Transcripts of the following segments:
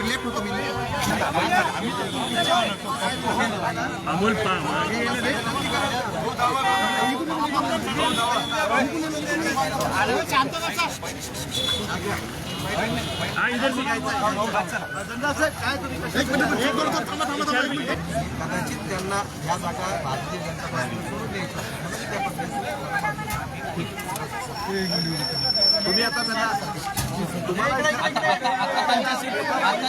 होतो मी. अमोल हा कदाचित त्यांना ह्या जागा भारतीय जनता पार्टी सोडून द्यायच्या तुम्ही आता त्यांना आता आता आता त्यांच्याशी आता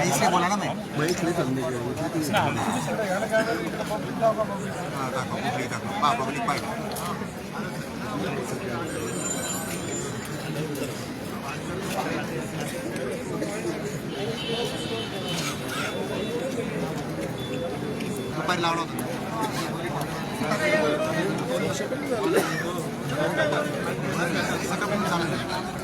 ऐसे बोला ना मैं ना पब्लिक दाखव पब्लिक दुपारी लावलं होतं सकाळपर्यंत चालेल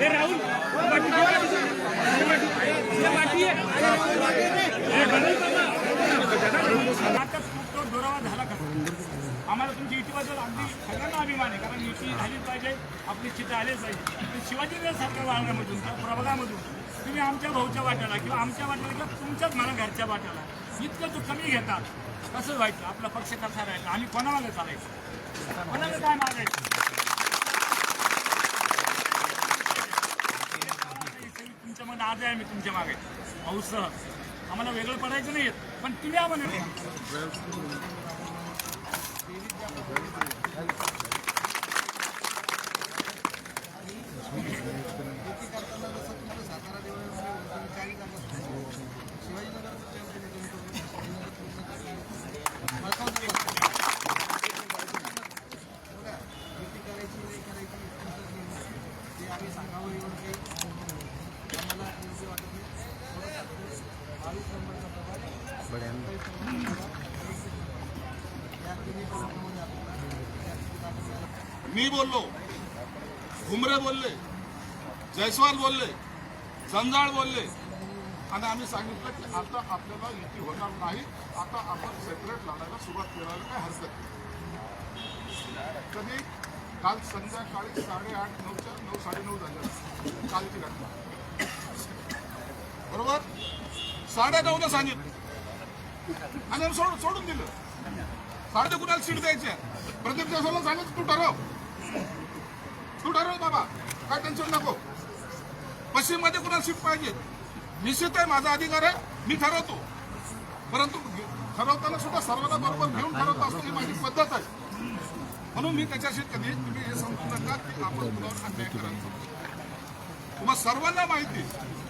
राहुल दुरावा झाला का? आम्हाला तुमची युतीबद्दल अगदी सगळ्यांना अभिमान आहे कारण युती झालीच पाहिजे आपली चित्र आलीच पाहिजे. पण शिवाजीनगरसारख्या वाळण्यामधून त्या प्रभागामधून तुम्ही आमच्या भाऊच्या वाट्याला किंवा आमच्या वाट्याला किंवा तुमच्याच म्हणा घरच्या वाट्याला इतकं तू कमी घेतात. कसं व्हायचं? आपला पक्ष कसा राहायचा? आम्ही कोणामागे चालायचं? कोणाला काय मागायचं? तुमच्या मध्ये आज आहे मी तुमच्या मागे. पाऊस आम्हाला वेगळं पडायचं नाही पण तुम्ही आम्हाला मी बोललो. घुमरे बोलले. जयस्वाल बोलले. जंजाळ बोलले. आणि आम्ही सांगितलं की आता आपल्याला युती होणार नाही. आता आपण सेपरेट लढायला सुरुवात करायला काय हरकत नाही. कधी? काल संध्याकाळी साडेआठ नऊच्या नऊ साडेनऊ झाल्या कालची घटना. बरोबर? साडे सांगितलं. आणि सोडून सोड सोडून दिलं. साडे कुणाला सीट द्यायची आहे प्रदीप जयस्वालला सांगितलं तू ठरव. तू ठरव बाबा काय टेन्शन नको. पश्चिममध्ये कुणाला सीट पाहिजे? निश्चित आहे माझा अधिकार आहे मी ठरवतो. परंतु ठरवताना सुद्धा सर्वांना बरोबर घेऊन ठरवत असतो ही माझी पद्धत आहे. म्हणून मी त्याच्याशी कधी तुम्ही हे समजू नका की आपण कुणावर अन्याय करायचा तुम्हाला मग सर्वांना माहिती